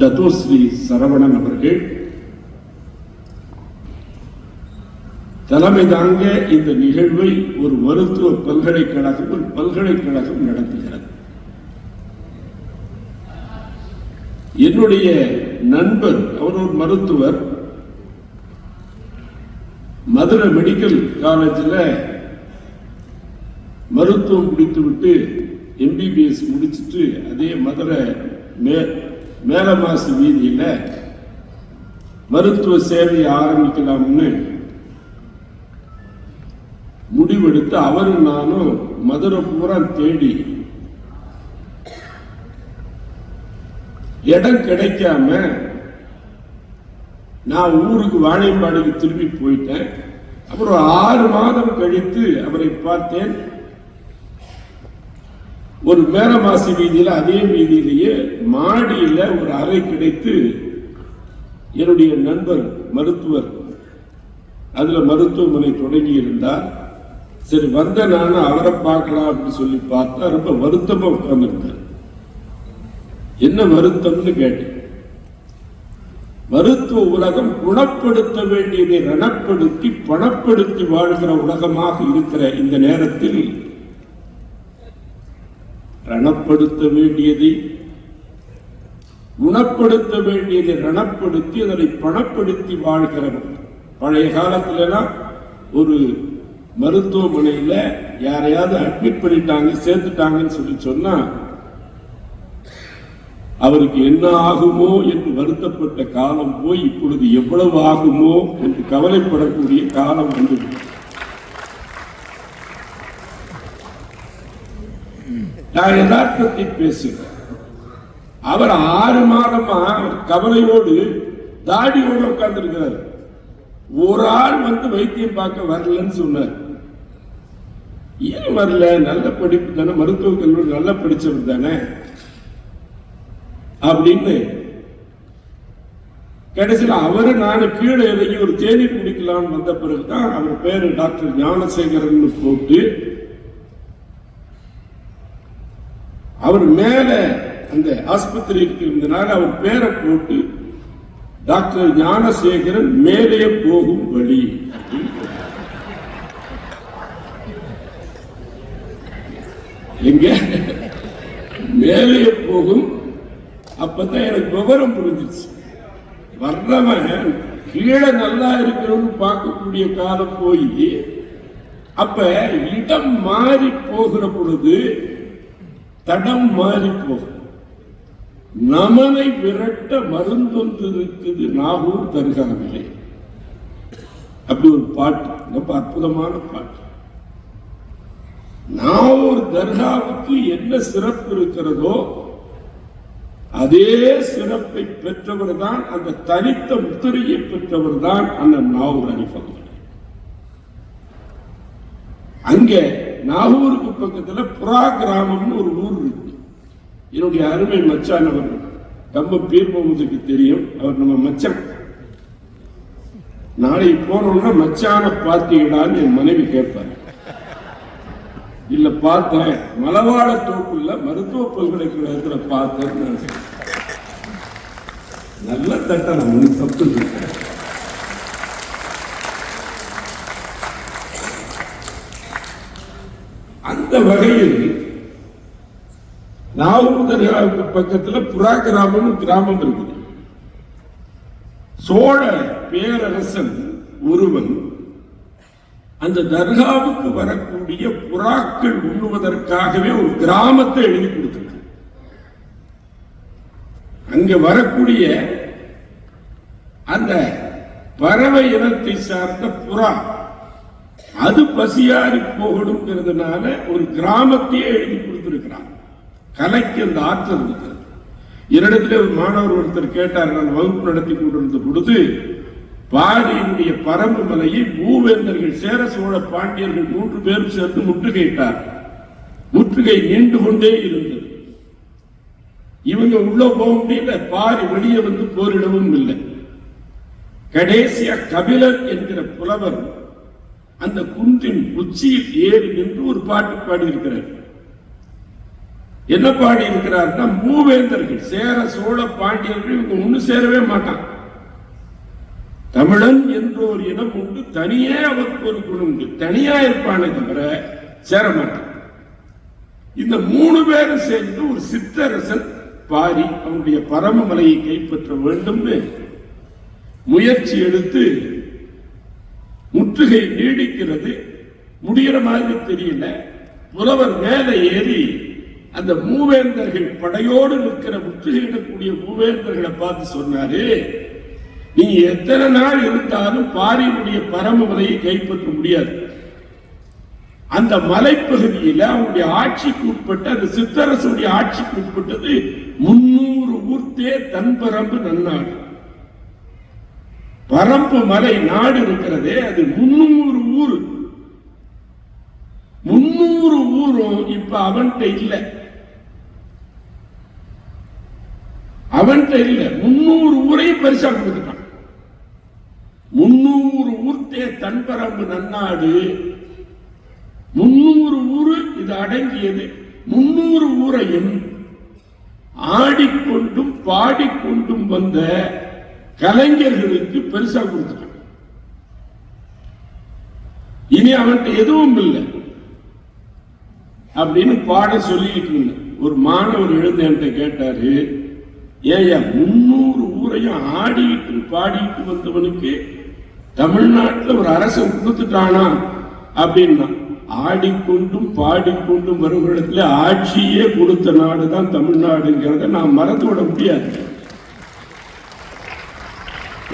தத்தோஸ்ரீ சரவணன் அவர்கள். தலைமை தாங்க இந்த நிகழ்வை ஒரு மருத்துவ பல்கலைக்கழகம் ஒரு பல்கலைக்கழகம் நடத்துகிறது. என்னுடைய நண்பர் அவர் ஒரு மருத்துவர். மதுரை மெடிக்கல் காலேஜில் மருத்துவம் முடித்துவிட்டு எம்பிபிஎஸ் முடிச்சிட்டு அதே மதுரை மே மேலமாசு வீதியில் மருத்துவ சேவையை ஆரம்பிக்கலாம்னு முடிவெடுத்து அவரும் நானும் மதுரை பூரா தேடி இடம் கிடைக்காம நான் ஊருக்கு வாணியம்பாடிக்கு திரும்பி போயிட்டேன். அப்புறம் ஆறு மாதம் கழித்து அவரை பார்த்தேன். ஒரு மேரமாசி வீதியில் அதே வீதியிலேயே மாடியில் ஒரு அறை கிடைத்து என்னுடைய நண்பர் மருத்துவர் அதில் மருத்துவமனை தொடங்கி இருந்தார். சரி வந்த நானும் அவரை பார்க்கலாம் அப்படின்னு சொல்லி பார்த்தா ரொம்ப வருத்தமாக உட்கார்ந்துருந்தார். என்ன வருத்தம்னு கேட்டேன். மருத்துவ உலகம் குணப்படுத்த வேண்டியதை ரணப்படுத்தி பணப்படுத்தி வாழ்கிற உலகமாக இருக்கிற இந்த நேரத்தில் ரணப்படுத்த வேண்டியதை. குணப்படுத்த வேண்டியதை ரணப்படுத்தி அதனை பணப்படுத்தி வாழ்கிறவர் பழைய காலத்துலலாம் ஒரு மருத்துவமனையில் யாரையாவது அட்மிட் பண்ணிட்டாங்க சேர்த்துட்டாங்கன்னு சொல்லி சொன்னா அவருக்கு என்ன ஆகுமோ என்று வருத்தப்பட்ட காலம் போய் இப்பொழுது எவ்வளவு ஆகுமோ என்று கவலைப்படக்கூடிய காலம் வந்துவிட்டது நான் யதார்த்தத்தை பேசுகிறேன் அவர் ஆறு மாதமா கவலையோடு தாடியோடு உட்கார்ந்திருக்கிறார். ஒரு ஆள் வந்து வைத்தியம் பார்க்க வரலன்னு சொன்னார். ஏன் வரல? நல்ல படிப்பு தானே மருத்துவ கல்லூரி நல்லா படிச்சவர் தானே? அப்படின்னு கடைசியில் அவரு நானு கீழே இறங்கி ஒரு தேநீர் குடிக்கலாம்னு வந்த பிறகுதான் அவர் பேரு டாக்டர் ஞானசேகரன் போட்டு அவர் மேல அந்த ஆஸ்பத்திரிக்கு இருந்தனால அவர் பேரை போட்டு டாக்டர் ஞானசேகரன் மேலே போகும் வழி. எங்க? மேலே போகும். அப்பதான் எனக்கு விவரம் புரிஞ்சிச்சு வர்றவன் கீழே நல்லா இருக்கிறவன் பார்க்கக்கூடிய காலம் போய் அப்ப இடம் மாறி போகிற பொழுது தடம் மாறி போகிறது நமனை விரட்ட மருந்தொன்று இருக்குது நாகூர் தருகாவிலே அப்படி ஒரு பாட்டு ரொம்ப அற்புதமான பாட்டு. நாகூர் தர்காவுக்கு என்ன சிறப்பு இருக்கிறதோ அதே சிறப்பை பெற்றவர் தான் அந்த தனித்த முத்திரையை பெற்றவர் தான் அந்த நாகூர் அனிஃபங்கள் அங்கே நாகூருக்கு பக்கத்துல புறா கிராமம்னு ஒரு ஊர் இருக்கு. என்னுடைய அருமை மச்சான் அவர் கம்ப பீர் முகமதுக்கு தெரியும் அவர் நம்ம மச்சான். நாளைக்கு போனோம்னா மச்சான பார்த்தீங்களான்னு என் மனைவி கேட்பார். இல்ல பார்த்தேன். மலவாழ தோப்புல மருத்துவ பல்கலைக்கழகத்துல பார்த்தேன் நல்ல தட்டை நம்ம தப்பு இல்லை. அந்த வகையில் நாகூர் பக்கத்தில் பக்கத்துல புறா கிராமம் கிராமம் இருக்குது. சோழ பேரரசன் ஒருவன் அந்த தர்காவுக்கு வரக்கூடிய புறாக்கள் உண்ணுவதற்காகவே ஒரு கிராமத்தை எழுதி கொடுத்திருக்கு அங்க வரக்கூடிய அந்த பறவை இனத்தை சார்ந்த புறா அது பசியாறி போகணுங்கிறதுனால ஒரு கிராமத்தையே எழுதி கொடுத்திருக்கிறார். கலைக்கு அந்த ஆற்றல் இருக்கிறது. என்னிடத்துல ஒரு மாணவர் ஒருத்தர் கேட்டார் நான் வகுப்பு நடத்தி கொண்டிருந்த பொழுது பாரியினுடைய பரம்பு மலையை மூவேந்தர்கள் சேர சோழ பாண்டியர்கள் மூன்று பேரும் சேர்ந்து முற்றுகையிட்டார். முற்றுகை நின்று கொண்டே இருந்தது. இவங்க உள்ள போக முடியல பாரி வெளியே வந்து போரிடவும் இல்லை. கடைசியா கபிலர் என்கிற புலவர் அந்த குன்றின் உச்சியில் ஏறி நின்று ஒரு பாட்டு பாடியிருக்கிறார். என்ன பாடி இருக்கிறார்னா மூவேந்தர்கள் சேர சோழ பாண்டியர்கள் இவங்க ஒண்ணு சேரவே மாட்டான். தமிழன் என்ற ஒரு இனம் உண்டு தனியே அவருக்கு ஒரு குணம் உண்டு. தனியா இருப்பானே தவிர சேர மாட்டான். இந்த மூணு பேரும் சேர்ந்து ஒரு சித்தரசன் பாரி அவனுடைய பரமமலையை கைப்பற்ற வேண்டும்னு முயற்சி எடுத்து முற்றுகை நீடிக்கிறது. முடிகிற மாதிரி தெரியல. புலவர் மேலே ஏறி அந்த மூவேந்தர்கள் படையோடு நிற்கிற முற்றுகையிடக்கூடிய மூவேந்தர்களை பார்த்து சொன்னாரு நீ எத்தனை நாள் இருந்தாலும் பாரியினுடைய பரமமலையை கைப்பற்ற முடியாது. அந்த மலைப்பகுதியில் அவனுடைய ஆட்சிக்கு உட்பட்ட அந்த சித்தரசுடைய ஆட்சிக்கு உட்பட்டது முன்னூறு ஊர்த்தே தன்பரம்பு நன்னாடு. பரப்பு மலை நாடு இருக்கிறதே அது முன்னூறு ஊர். முன்னூறு ஊரும் இப்ப அவன்கிட்ட இல்ல. அவன்கிட்ட இல்ல. முன்னூறு ஊரையும் பரிசா கொடுத்துட்டான். முன்னூறு ஊர்த்தே தன்பரம்பு நன்னாடு. முன்னூறு ஊரு இது அடங்கியது. முன்னூறு ஊரையும் ஆடிக்கொண்டும் பாடிக்கொண்டும் வந்த கலைஞர்களுக்கு பெருசா கொடுத்துட்டான். இனி அவன்கிட்ட எதுவும் இல்லை. அப்படின்னு பாட சொல்லிட்டு இருந்தேன். ஒரு மாணவர் எழுந்து என்கிட்ட கேட்டாரு ஏயா முன்னூறு ஊரையும் ஆடிட்டு பாடிட்டு வந்தவனுக்கு தமிழ்நாட்டில் ஒரு அரசன் கொடுத்துட்டானா? அப்படின்னா ஆடிக்கொண்டும் பாடிக்கொண்டும் வருகிறதுல ஆட்சியே கொடுத்த நாடு தான் தமிழ்நாடுங்கிறத நான் மறந்து விட முடியாது.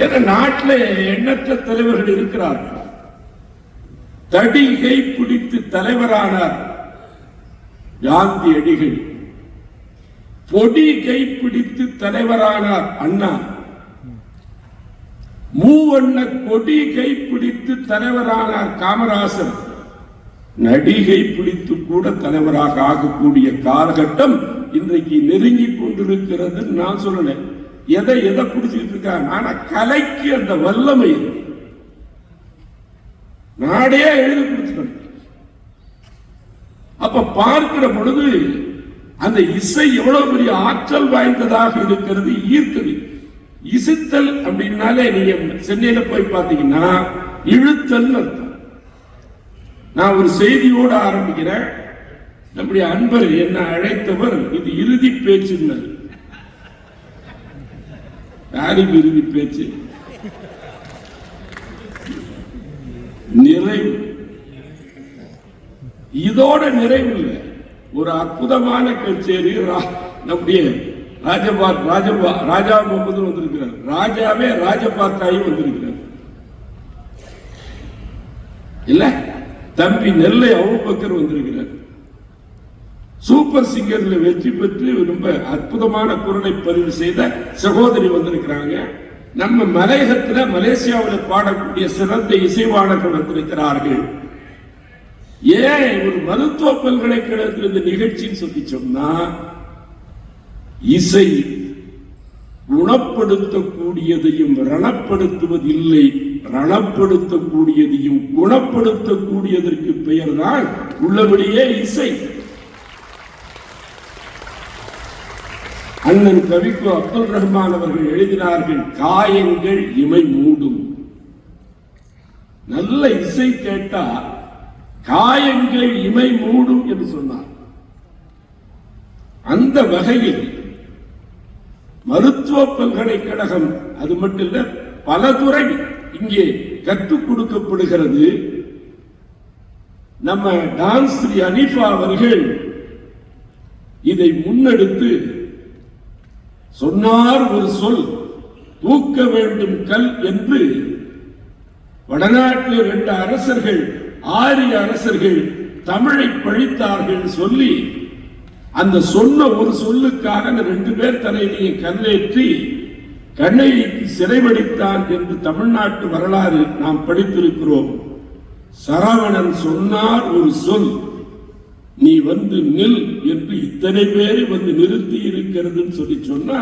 ஏன்னா நாட்டில் எண்ணற்ற தலைவர்கள் இருக்கிறார்கள். தடிகை பிடித்து தலைவரானார் காந்தி அடிகள் பொடி கைப்பிடித்து தலைவரானார் அண்ணா மூவண்ண கொடி கைப்பிடித்து தலைவரானார் காமராசர் நடிகை பிடித்து கூட தலைவராக ஆகக்கூடிய காலகட்டம் இன்றைக்கு நெருங்கி கொண்டிருக்கிறது நான் சொல்லலை. எதை எதை பிடிச்சிட்டு இருக்காங்க ஆனா கலைக்கு அந்த வல்லமை இருக்கு. நாடே எழுதி கொடுத்துக்கணும் அப்ப பார்க்கிற பொழுது அந்த இசை எவ்வளவு பெரிய ஆற்றல் வாய்ந்ததாக இருக்கிறது? ஈர்க்குது இசுத்தல் அப்படின்னாலே நீங்க சென்னையில போய் பார்த்தீங்கன்னா இழுத்தல் அர்த்தம். நான் ஒரு செய்தியோடு ஆரம்பிக்கிறேன். நம்முடைய அன்பர் என்ன அழைத்தவர் இது இறுதி பேச்சுன்னார் யாருக்கு இறுதி பேச்சு. நிறைவு. இதோட நிறைவு இல்லை. ஒரு அற்புதமான கச்சேரி ரா- நம்முடைய ராஜபா ராஜபா ராஜா முகமது வந்திருக்கிறார். ராஜாவே ராஜபாத்தாயும் வந்திருக்கிறார். இல்ல? தம்பி நெல்லை அவுபக்கர் வந்திருக்கிறார். சூப்பர் சிங்கர்ல வெற்றி பெற்று ரொம்ப அற்புதமான குரலை பதிவு செய்த சகோதரி வந்திருக்கிறாங்க. நம்ம மலையகத்துல மலேசியாவில் பாடக்கூடிய சிறந்த இசைவாளர்கள் வந்திருக்கிறார்கள். ஏன் ஒரு மருத்துவ பல்கலைக்கழகத்தில் இந்த நிகழ்ச்சின்னு சொல்லி சொன்னா இசை குணப்படுத்தக்கூடியதையும் ரணப்படுத்துவதில்லை ரணப்படுத்தக்கூடியதையும் குணப்படுத்தக்கூடியதற்கு பெயர்தான் உள்ளபடியே இசை. அண்ணன் கவிக்கு அப்துல் ரஹ்மான் அவர்கள் எழுதினார்கள் காயங்கள் இமை மூடும். நல்ல இசை கேட்டா காயங்கள் இமை மூடும் என்று சொன்னார். அந்த வகையில் மருத்துவ பல்கலைக்கழகம் அது மட்டும் இல்ல பல துறை இங்கே கற்றுக் கொடுக்கப்படுகிறது. நம்ம டான்ஸ் ஸ்ரீ அனிஃபா அவர்கள் இதை முன்னெடுத்து சொன்னார் ஒரு சொல் தூக்க வேண்டும் கல் என்று. வடநாட்டில் ரெண்டு அரசர்கள் ஆரிய அரசர்கள் தமிழை பழித்தார்கள் சொல்லி அந்த சொன்ன ஒரு சொல்லுக்காக அந்த ரெண்டு பேர் தலையிலேயே கல்லேற்றி கண்ணகிக்கு சிறைவடித்தான் என்று தமிழ்நாட்டு வரலாறு நாம் படித்திருக்கிறோம். சரவணன் சொன்னார் ஒரு சொல் நீ வந்து நில் என்று இத்தனை பேரை வந்து நிறுத்தி இருக்கிறதுன்னு சொல்லி சொன்னா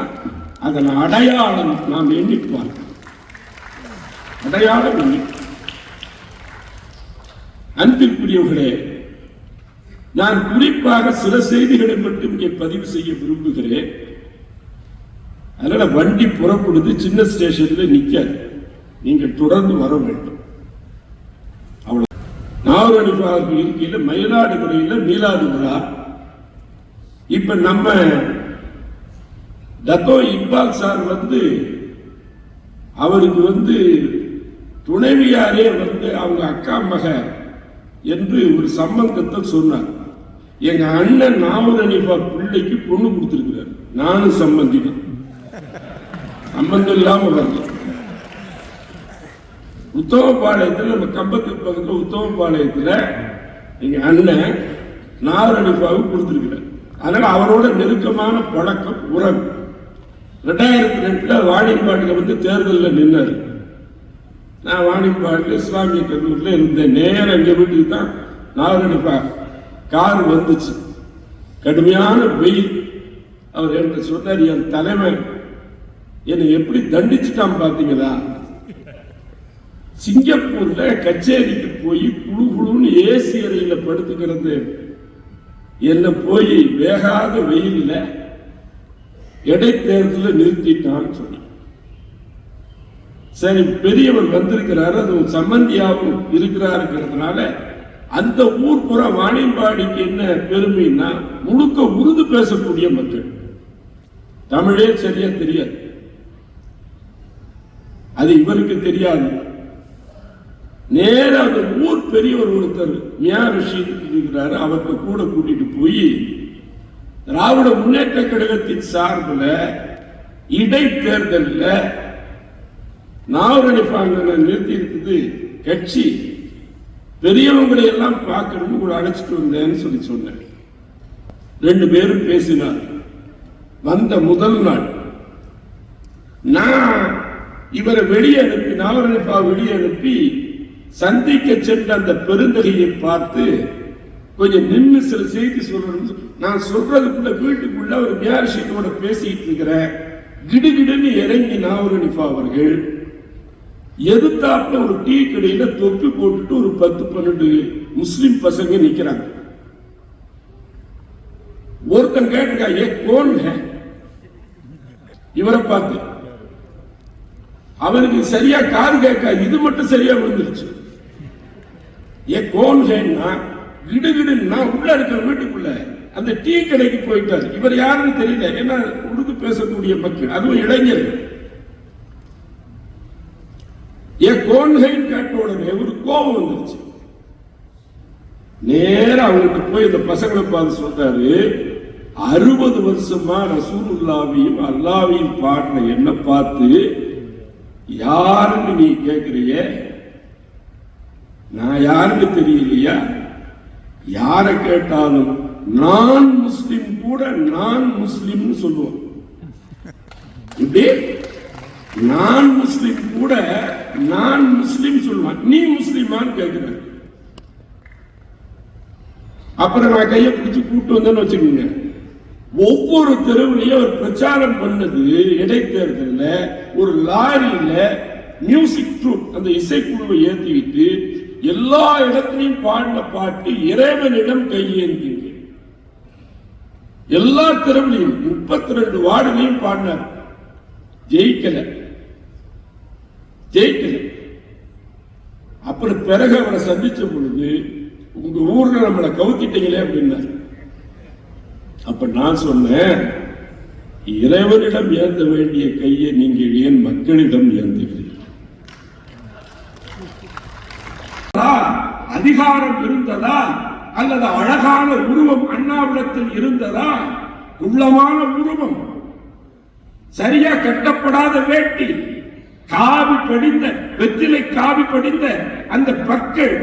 அதன் அடையாளம் நாம் எண்ணிப்பார் அடையாளம் எண்ணி அன்பிற்குரியவர்களே நான் குறிப்பாக சில செய்திகளை மட்டும் இங்கே பதிவு செய்ய விரும்புகிறேன். அதனால வண்டி புறப்படுது சின்ன ஸ்டேஷன்ல நிக்காது. நீங்கள் தொடர்ந்து வர வேண்டும். அவ்வளவு நாவரணிபாவுக்கு இருக்கையில் மயிலாடுதுறையில் மீலாது இப்ப நம்ம தத்தோ இக்பால் சார் வந்து அவருக்கு வந்து துணைவியாரே வந்து அவங்க அக்கா மக என்று ஒரு சம்பந்தத்தை சொன்னார். எங்க அண்ணன் நாவல் அனிஃபா பிள்ளைக்கு பொண்ணு கொடுத்துருக்கிறார். நானும் சம்பந்திதான் சம்பந்தம் இல்லாம வந்தேன் உத்தமபாளையத்தில் நம்ம கம்பத்துக்கு பக்கத்தில் உத்தமபாளையத்தில் எங்கள் அண்ணன் நாவல் கொடுத்துருக்கிறார். அதனால் அவரோட நெருக்கமான பழக்கம் உறவு. ரெண்டாயிரத்தி ரெண்டில் வாணிப்பாட்டில் வந்து தேர்தலில் நின்னார். நான் வாணிப்பாட்டில் இஸ்லாமிய கல்லூரியில் இருந்தேன். நேரம் எங்கள் வீட்டுக்கு தான் நாவரணிப்பாக கார் வந்துச்சு. கடுமையான வெயில். அவர் என்கிட்ட சொன்னார் என் தலைமை என்னை எப்படி தண்டிச்சுட்டான் பார்த்தீங்களா சிங்கப்பூர்ல கச்சேரிக்கு போய் குழு குழுன்னு ஏசி அறையில படுத்துக்கிறது. என்ன போய் வேகாத வெயில்ல இடைத்தேர்தல நிறுத்திட்டான்னு சொன்னான். சரி பெரியவர் வந்திருக்கிறாரு அது சம்பந்தியாவும் இருக்கிறாருங்கிறதுனால அந்த ஊர் புற வாணியம்பாடிக்கு என்ன பெருமைன்னா முழுக்க உருது பேசக்கூடிய மக்கள். தமிழே சரியா தெரியாது. அது இவருக்கு தெரியாது. நேர அந்த ஊர் பெரியவர் ஒருத்தர் மியா ரிஷி இருக்கிறாரு. அவர்கிட்ட கூட கூட்டிட்டு போய் திராவிட முன்னேற்ற கழகத்தின் சார்பில் இடைத்தேர்தலில் நாவரணிப்பாங்க நிறுத்தி இருக்குது கட்சி. பெரியவங்களை எல்லாம் பார்க்கணும்னு கூட அழைச்சிட்டு வந்தேன்னு சொல்லி சொன்னேன். ரெண்டு பேரும் பேசினார் வந்த முதல் நாள் நான் இவரை வெளியே அனுப்பி நாவரணிப்பா வெளியே அனுப்பி சந்திக்க சென்ற அந்த பெருந்தகையை பார்த்து கொஞ்சம் நின்று சில செய்தி சொல்லணும் நான் சொல்றதுக்குள்ள வீட்டுக்குள்ள ஒரு மியாரிஷியோட பேசிட்டு இருக்கிறேன். கிடுகிடுன்னு இறங்கி நாவரணிஃபா அவர்கள் எதிர்த்தாப்புல ஒரு டீ கடையில தொப்பி போட்டுட்டு ஒரு பத்து பன்னெண்டு முஸ்லிம் பசங்க நிக்கிறாங்க. ஒருத்தன் கேட்டுக்கா ஏ கோன் இவரை பார்த்து அவனுக்கு சரியா காது கேட்க இது மட்டும் சரியா விழுந்துருச்சு. ஏ கோன் ஹேன்னா கிடுகிடுன்னா உள்ள இருக்கிற வீட்டுக்குள்ள அந்த டீ கடைக்கு போயிட்டார். இவர் யாருன்னு தெரியல. ஏன்னா உடுக்கு பேசக்கூடிய மக்கள் அதுவும் இளைஞர்கள் என் கோன்ஹைன் கேட்ட உடனே ஒரு கோபம் வந்துருச்சு. நேரா அவங்ககிட்ட போய் இந்த பசங்களை பார்த்து சொல்றாரு அறுபது வருஷமா ரசூலுல்லாவையும் அல்லாவையும் பாடின என்ன பார்த்து யாருன்னு நீ கேக்குறிய நான் யாருன்னு தெரியலையா? யாரை கேட்டாலும் நான் முஸ்லிம் கூட நான் முஸ்லிம்னு சொல்லுவோம். இப்படி நான் முஸ்லிம் கூட நான் முஸ்லிம் சொல்லுவான். நீ முஸ்லிமான்னு கேட்கிற அப்புறம் நான் கையை பிடிச்சு கூட்டு வந்தேன்னு வச்சுக்கோங்க. ஒவ்வொரு தெருவிலையும் அவர் பிரச்சாரம் பண்ணது இடைத்தேர்தலில் ஒரு லாரியில மியூசிக் ட்ரூப் அந்த இசைக்குழுவை ஏற்றிக்கிட்டு எல்லா இடத்திலையும் பாடின பாட்டு இறைவனிடம் கையேந்திங்க. எல்லா தெருவுலையும் முப்பத்தி ரெண்டு வார்டுலையும் பாடினார். ஜெயிக்கல. ஜெயிக்கல. அப்புறம் பிறகு அவரை சந்திச்ச பொழுது உங்க ஊர்ல நம்மளை கவுத்திட்டீங்களே அப்படின்னாரு. அப்ப நான் சொன்னேன் இறைவனிடம் ஏந்த வேண்டிய கையை நீங்கள் ஏன் மக்களிடம் ஏந்துகிறீர்கள்? அதிகாரம் இருந்ததா அல்லது அழகான உருவம் அண்ணாவிடத்தில் இருந்ததா உள்ளமான உருவம் சரியா கட்டப்படாத வேட்டி காவி படிந்த வெற்றிலை காவி படிந்த அந்த பக்கள்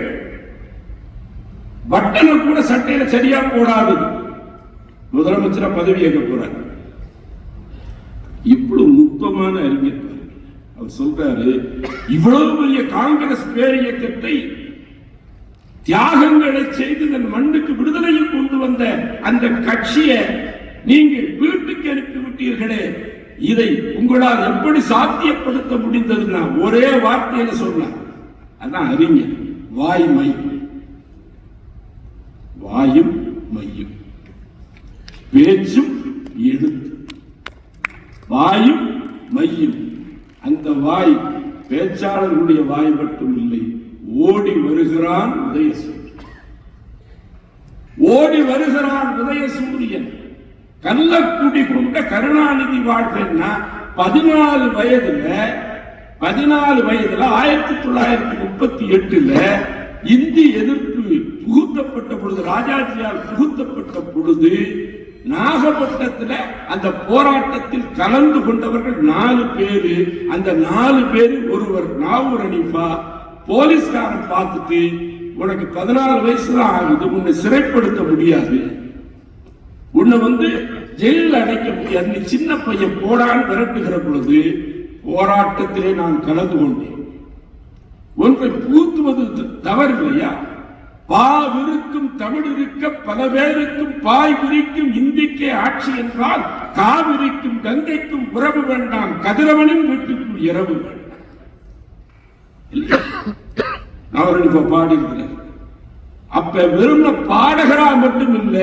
பட்டனை கூட சட்டையில சரியா போடாது. முதலமைச்சரா பதவி எங்க போறாரு? இவ்வளவு நுட்பமான அறிஞர் அவர் சொல்றாரு இவ்வளவு பெரிய காங்கிரஸ் பேரியக்கத்தை தியாகங்களை செய்து தன் மண்ணுக்கு விடுதலையை கொண்டு வந்த அந்த கட்சியை நீங்கள் வீட்டுக்கு அனுப்பி விட்டீர்களே. இதை உங்களால் எப்படி சாத்தியப்படுத்த முடிந்ததுன்னா ஒரே வார்த்தையில சொல்லலாம் அதான் அறிஞர். வாய் மையம் வாயும் மையும். பேச்சும் எழுத்து. வாயும் மையும். அந்த வாய் பேச்சாளர்களுடைய வாய் மட்டும் இல்லை. ஓடி வருகிறான் உதயசூரியன். ஓடி வருகிறான் உதயசூரியன். கள்ளக்குடி கொண்ட கருணாநிதி வாழ்க்கைன்னா பதினாலு வயதுல பதினாலு வயதுல ஆயிரத்தி தொள்ளாயிரத்தி முப்பத்தி எட்டுல இந்தி எதிர்ப்பு புகுத்தப்பட்ட பொழுது ராஜாஜியால் புகுத்தப்பட்ட பொழுது நாகப்பட்டினத்துல அந்த போராட்டத்தில் கலந்து கொண்டவர்கள் நாலு பேரு. அந்த நாலு பேரு ஒருவர் நாவூர் அனிஃபா போலீஸ்காரன் பார்த்துட்டு உனக்கு பதினாறு வயசு தான் ஆகுது உன்னை சிறைப்படுத்த முடியாது. உன்னை வந்து ஜெயிலில் அடைக்க முடியாது. நீ சின்ன பையன் போடான்னு விரட்டுகிற பொழுது போராட்டத்திலே நான் கலந்து கொண்டேன். ஒன்றை பூத்துவது தவறு இல்லையா பாவிருக்கும் தமிழ் இருக்க பல பேருக்கும் பாய் விரிக்கும் இந்திக்கே ஆட்சி என்றால் காவிரிக்கும் கங்கைக்கும் உறவு வேண்டாம் கதிரவனின் வீட்டுக்கும் இரவு வேண்டாம். அவர்கள் இப்ப பாடியிருக்கிறார். அப்ப வெறும் பாடகரா மட்டும் இல்ல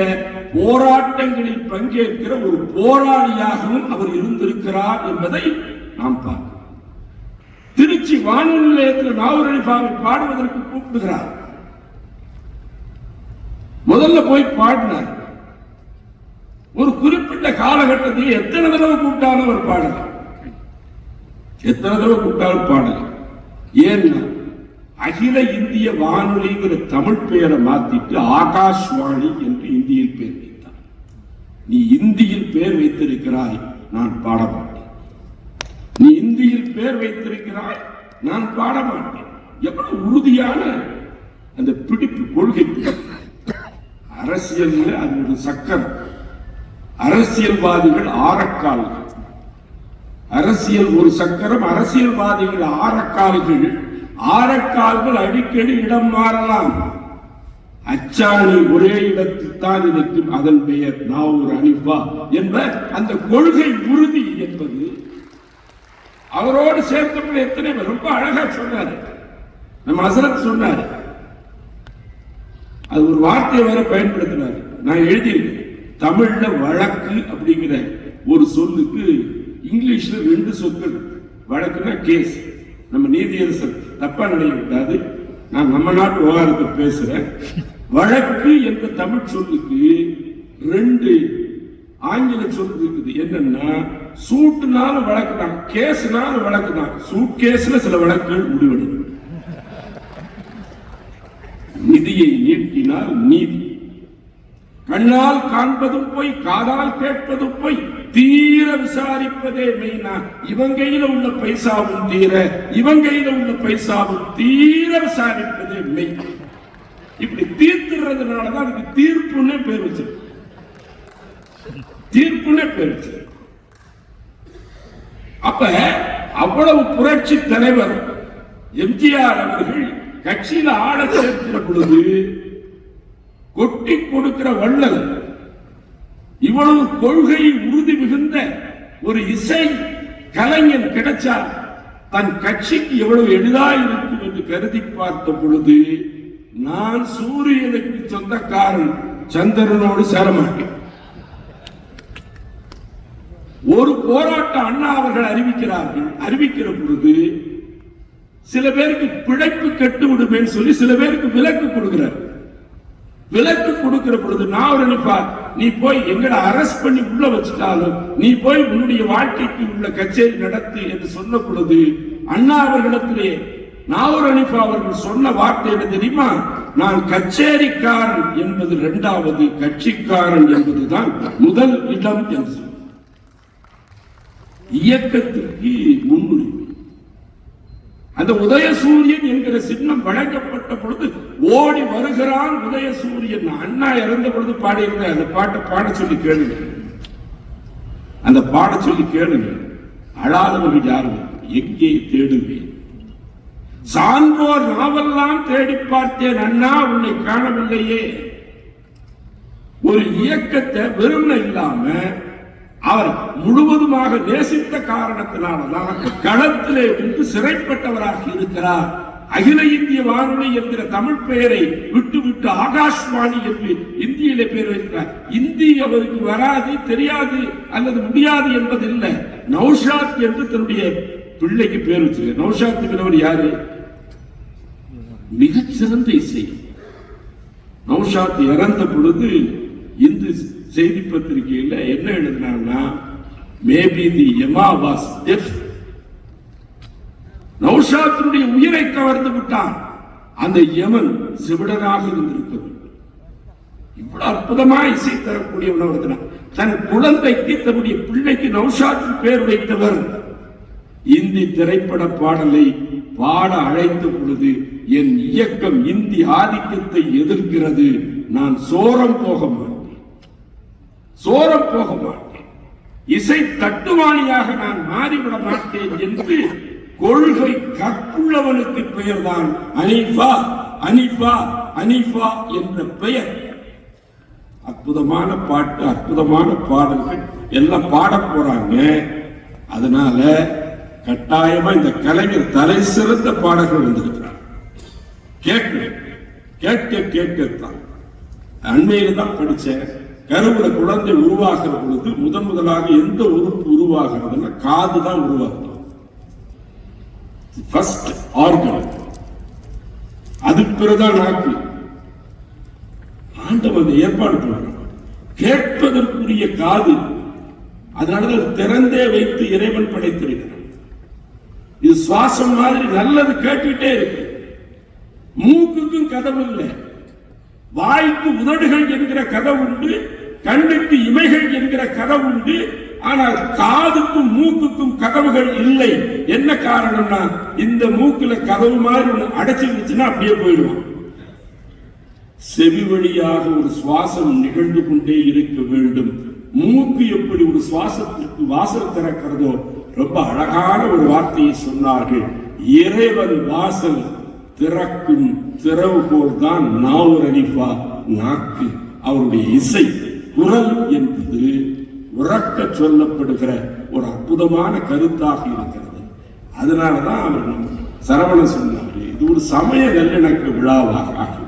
போராட்டங்களில் பங்கேற்கிற ஒரு போராளியாகவும் அவர் இருந்திருக்கிறார் என்பதை நாம் பார்க்கிறோம். திருச்சி வானொலி நிலையத்தில் நாவூர் அலிஃபாவை பாடுவதற்கு கூப்பிடுகிறார். முதல்ல போய் பாடினார். ஒரு குறிப்பிட்ட காலகட்டத்தில் எத்தனை தடவை கூப்பிட்டாலும் அவர் பாடல எத்தனை தடவை கூப்பிட்டாலும் பாடலாம். ஏன்னா அகில இந்திய வானொலிங்கிற தமிழ் பெயரை மாத்திட்டு ஆகாஷ்வாணி என்று இந்தியில் பெயர் வைத்தார். நீ இந்தியில் பெயர் வைத்திருக்கிறாய் நான் பாடமாட்டேன். நீ இந்தியில் பெயர் வைத்திருக்கிறாய் நான் பாடமாட்டேன். எவ்வளவு உறுதியான அந்த பிடிப்பு கொள்கை. அரசியல் அது ஒரு சக்கரம். அரசியல்வாதிகள் ஆரக்கால்கள். அரசியல் ஒரு சக்கரம் அரசியல்வாதிகள் ஆரக்கால்கள். ஆரக்கால்கள் அடிக்கடி இடம் மாறலாம். அச்சாணி ஒரே இடத்தில் தான் இருக்கும். அதன் பெயர் நாவூர் அனிஃபா என்ப அந்த கொள்கை உறுதி என்பது அவரோடு சேர்த்தப்பட எத்தனை பேர்? ரொம்ப அழகா சொன்னாரு. நம்ம அசரத் சொன்னாரு. அது ஒரு வார்த்தையை வேற பயன்படுத்தினார். நான் எழுதியிருக்கேன். தமிழ்ல வழக்கு அப்படிங்கிற ஒரு சொல்லுக்கு இங்கிலீஷ்ல ரெண்டு சொற்கள். வழக்குனா கேஸ். நம்ம நீதியரசர் தப்பா நினைக்க நான் நம்ம நாட்டு விவகாரத்தை பேசுறேன். வழக்கு என்ற தமிழ் சொல்லுக்கு ரெண்டு ஆங்கில சொல் இருக்குது. என்னன்னா சூட்டுனால வழக்கு தான் கேஸ்னால வழக்கு தான். சூட் கேஸ்ல சில வழக்குகள் முடிவெடுக்கும் நிதியை நீட்டினால் நீதி. கண்ணால் காண்பதும் போய் காதால் கேட்பதும் போய் தீர விசாரிப்பதே மெய்னா இவன் கையில உள்ள பைசாவும் தீர இவன் கையில உள்ள பைசாவும் தீர விசாரிப்பதே மெய் இப்படி தீர்த்துறதுனாலதான் அதுக்கு தீர்ப்புன்னே பேர் வச்சு தீர்ப்புன்னே பேர் வச்சு அப்ப அவ்வளவு புரட்சி தலைவர் எம்ஜிஆர் அவர்கள் கட்சியில ஆட சேர்க்கிற பொழுது கொட்டி கொடுக்கிற வள்ளல் இவ்வளவு கொள்கை உறுதி மிகுந்த ஒரு இசை கலைஞன் கிடைச்சா தன் கட்சிக்கு எவ்வளவு எளிதாக இருக்கும் என்று கருதி பார்த்த பொழுது நான் சூரியனுக்கு சொந்தக்காரன் சந்திரனோடு சேர மாட்டேன் ஒரு போராட்டம் அண்ணா அவர்கள் அறிவிக்கிறார்கள். அறிவிக்கிற பொழுது சில பேருக்கு பிழைப்பு கெட்டு விடுமேன்னு சொல்லி சில பேருக்கு விலக்கு கொடுக்கிறார். விலக்கு கொடுக்கிற பொழுது நான் ஒரு நினைப்பார் நீ போய் எங்களை அரெஸ்ட் பண்ணி உள்ள வச்சுட்டாலும் நீ போய் உன்னுடைய வாழ்க்கைக்கு உள்ள கச்சேரி நடத்து என்று சொன்ன பொழுது அண்ணா அவர்களிடத்திலே நாவூர் அனிஃபா அவர்கள் சொன்ன வார்த்தை என்ன தெரியுமா? நான் கச்சேரிக்காரன் என்பது இரண்டாவது கட்சிக்காரன் என்பதுதான் முதல் இடம் என்று இயக்கத்திற்கு முன்னுரிமை. அந்த உதயசூரியன் என்கிற சின்னம் வழங்க பாடப்பட்ட பொழுது ஓடி வருகிறான் உதயசூரியன். அண்ணா இறந்த பொழுது பாடியிருந்த அந்த பாட்டை பாட சொல்லி கேளுங்க. அந்த பாட சொல்லி கேளுங்க. அழாதவர்கள் யாரும் எங்கே தேடுவேன்? சான்றோர் நாவெல்லாம் தேடி பார்த்தேன்? அண்ணா உன்னை காணவில்லையே. ஒரு இயக்கத்தை வெறும் இல்லாம அவர் முழுவதுமாக நேசித்த காரணத்தினாலதான் களத்திலே வந்து சிறைப்பட்டவராக இருக்கிறார். அகில இந்திய வானொலி என்கிற தமிழ் பெயரை விட்டுவிட்டு ஆகாஷ்வாணி என்று இந்தியில பெயர் வைக்கிறார். இந்தி அவருக்கு வராது தெரியாது அல்லது முடியாது என்பது இல்லை நௌஷாத் என்று தன்னுடைய பிள்ளைக்கு பேர் வச்சிருக்க நௌஷாத் என்பவர் யாரு? மிகச்சிறந்த இசை. நௌஷாத் இறந்த பொழுது இந்து செய்தி பத்திரிகையில் என்ன எழுதினார்னா maybe the emma was deaf நௌஷாத்தினுடைய உயிரை கவர்ந்து விட்டான். அந்த யமன் சிவிடனாக இருந்திருக்க வேண்டும் இவ்வளவு அற்புதமா இசை தரக்கூடியவன் ஒருத்தன் தன் குழந்தைக்கு தன்னுடைய பிள்ளைக்கு நௌஷாத்து பேர் வைத்தவர். இந்தி திரைப்பட பாடலை பாட அழைத்த பொழுது என் இயக்கம் இந்தி ஆதிக்கத்தை எதிர்க்கிறது. நான் சோரம் போக மாட்டேன். சோரம் போக மாட்டேன். இசை தட்டுவாணியாக நான் மாறிவிட மாட்டேன் என்று கொள்கை கற்புள்ளவனுக்கு பெயர்தான் அனிஃபா அனிஃபா அனிஃபா என்ற பெயர். அற்புதமான பாட்டு அற்புதமான பாடல்கள் எல்லாம் பாட போறாங்க. அதனால கட்டாயமா இந்த கலைஞர் தலை சிறந்த பாடல்கள் வந்திருக்கிறார். கேட்க கேட்க கேட்கத்தான் அண்மையில தான் படிச்சேன். கருவுல குழந்தை உருவாகிற பொழுது முதன் முதலாக எந்த உறுப்பு உருவாகிறதுன்னா காது தான் உருவாகும் ஃபர்ஸ்ட் ஆர்கன் அதுக்கு பிறகுதான் நாக்கு. ஆண்டவர் ஏற்பாடு பண்றான் கேட்பதற்குரிய காது அதனாலதான் திறந்தே வைத்து இறைவன் படைத்திருக்கிறான் இது சுவாசம் மாதிரி நல்லது கேட்டுட்டே இருக்கு. மூக்குக்கும் கதவு இல்லை. வாய்க்கு உதடுகள் என்கிற கதவு உண்டு கண்ணுக்கு இமைகள் என்கிற கதவு உண்டு ஆனால் காதுக்கும் மூக்குக்கும் கதவுகள் இல்லை. என்ன காரணம்னா இந்த மூக்குல கதவு மாதிரி ஒண்ணு அடைச்சிருந்துச்சுன்னா அப்படியே போயிடுவோம் செவி வழியாக ஒரு சுவாசம் நிகழ்ந்து கொண்டே இருக்க வேண்டும். மூக்கு எப்படி ஒரு சுவாசத்திற்கு வாசல் திறக்கிறதோ ரொம்ப அழகான ஒரு வார்த்தையை சொன்னார்கள். இறைவன் வாசல் திறக்கும் திறவுகோல் தான் நாவூர் அனிஃபா நாக்கு. அவருடைய இசை குரல் என்பது உறக்க சொல்லப்படுகிற ஒரு அற்புதமான கருத்தாக இருக்கிறது. அதனால தான் அவர் சரவண சொன்னார் இது ஒரு சமய நல்லிணக்க விழாவாக ஆகும்